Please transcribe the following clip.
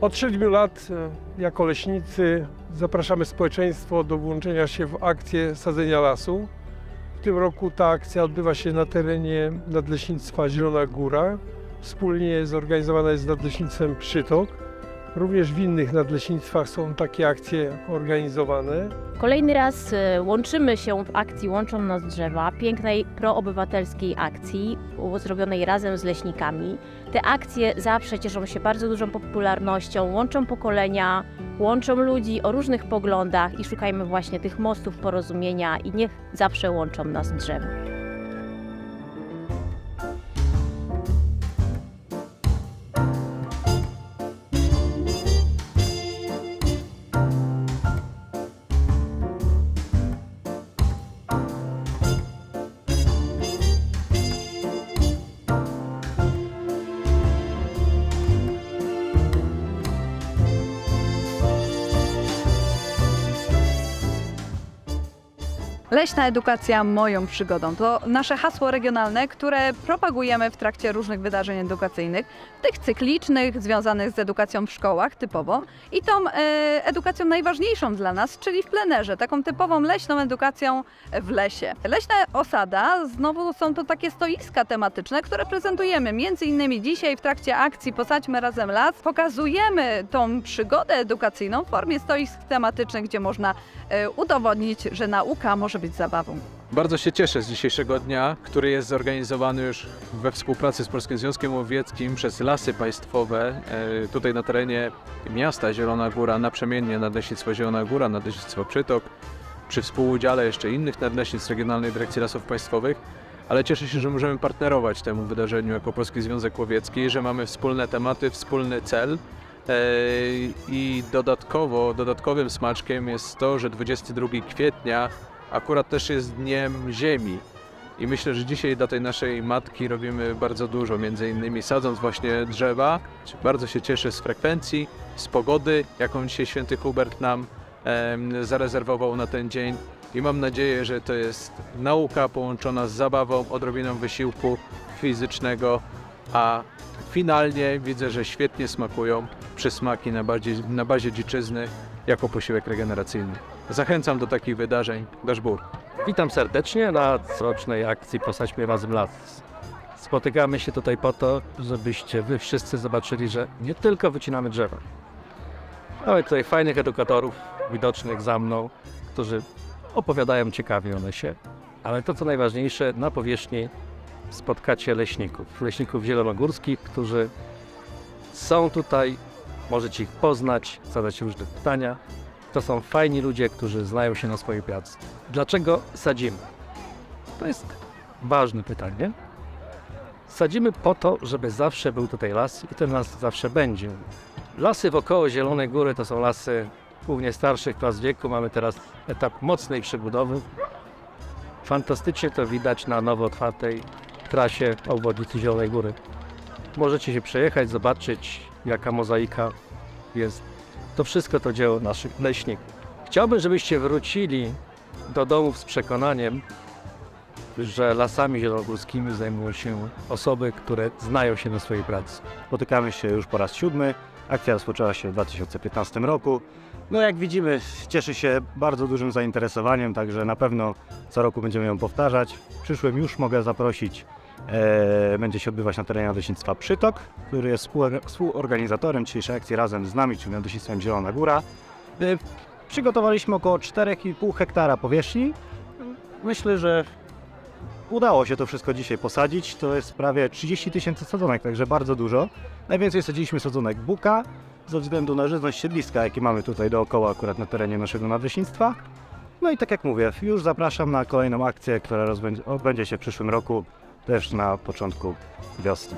Od 7 lat e, jako leśnicy zapraszamy społeczeństwo do włączenia się w akcję sadzenia lasu. W tym roku ta akcja odbywa się na terenie Nadleśnictwa Zielona Góra. Wspólnie zorganizowana jest z Nadleśnictwem Przytok. Również w innych nadleśnictwach są takie akcje organizowane. Kolejny raz e, łączymy się w akcji Łączą nas drzewa, pięknej proobywatelskiej akcji zrobionej razem z leśnikami. Te akcje zawsze cieszą się bardzo dużą popularnością, łączą pokolenia, łączą ludzi o różnych poglądach i szukajmy właśnie tych mostów porozumienia i niech zawsze łączą nas drzewa. Leśna edukacja moją przygodą to nasze hasło regionalne, które propagujemy w trakcie różnych wydarzeń edukacyjnych, tych cyklicznych, związanych z edukacją w szkołach typowo i tą e, edukacją najważniejszą dla nas, czyli w plenerze, taką typową leśną edukacją w lesie. Leśna osada, znowu są to takie stoiska tematyczne, które prezentujemy między innymi dzisiaj w trakcie akcji Posadźmy Razem Las. Pokazujemy tą przygodę edukacyjną w formie stoisk tematycznych, gdzie można e, udowodnić, że nauka może być zabawą. Bardzo się cieszę z dzisiejszego dnia, który jest zorganizowany już we współpracy z Polskim Związkiem Łowieckim przez Lasy Państwowe e, tutaj na terenie miasta Zielona Góra, naprzemiennie Nadleśnictwo Zielona Góra, Nadleśnictwo Przytok, przy współudziale jeszcze innych nadleśnictw Regionalnej Dyrekcji Lasów Państwowych. Ale cieszę się, że możemy partnerować temu wydarzeniu jako Polski Związek Łowiecki, że mamy wspólne tematy, wspólny cel. E, I dodatkowo, dodatkowym smaczkiem jest to, że 22 kwietnia akurat też jest Dniem Ziemi. I myślę, że dzisiaj dla tej naszej matki robimy bardzo dużo, między innymi sadząc właśnie drzewa. Bardzo się cieszę z frekwencji, z pogody, jaką dzisiaj święty Hubert nam zarezerwował na ten dzień. I mam nadzieję, że to jest nauka połączona z zabawą, odrobiną wysiłku fizycznego, a finalnie widzę, że świetnie smakują przysmaki na bazie, na bazie dziczyzny jako posiłek regeneracyjny. Zachęcam do takich wydarzeń. Dasz bór. Witam serdecznie na corocznej akcji Posadźmy Razem Las. Spotykamy się tutaj po to, żebyście wy wszyscy zobaczyli, że nie tylko wycinamy drzewa. Mamy tutaj fajnych edukatorów, widocznych za mną, którzy opowiadają ciekawie o lesie, ale to co najważniejsze, na powierzchni spotkacie leśników, leśników zielonogórskich, którzy są tutaj, możecie ich poznać, zadać różne pytania. To są fajni ludzie, którzy znają się na swojej pracy. Dlaczego sadzimy? To jest ważne pytanie. Sadzimy po to, żeby zawsze był tutaj las i ten las zawsze będzie. Lasy wokoło Zielonej Góry to są lasy głównie starszych klas wieku. Mamy teraz etap mocnej przebudowy. Fantastycznie to widać na nowo otwartej trasie obwodnicy Zielonej Góry. Możecie się przejechać, zobaczyć jaka mozaika jest. To wszystko to dzieło naszych leśników. Chciałbym, żebyście wrócili do domów z przekonaniem, że lasami zielonogórskimi zajmują się osoby, które znają się na swojej pracy. Spotykamy się już po raz siódmy. Akcja rozpoczęła się w 2015 roku. No jak widzimy, cieszy się bardzo dużym zainteresowaniem, także na pewno co roku będziemy ją powtarzać. W przyszłym już mogę zaprosić. E, będzie się odbywać na terenie Nadleśnictwa Przytok, który jest współor- współorganizatorem dzisiejszej akcji razem z nami, czyli Nadleśnictwem Zielona Góra. E, przygotowaliśmy około 4,5 hektara powierzchni. Myślę, że udało się to wszystko dzisiaj posadzić. To jest prawie 30 tysięcy sadzonek, także bardzo dużo. Najwięcej sadziliśmy sadzonek buka ze względu na żyzność siedliska, jakie mamy tutaj dookoła akurat na terenie naszego nadleśnictwa. No i tak jak mówię, już zapraszam na kolejną akcję, która odbędzie się w przyszłym roku, też na początku wiosny.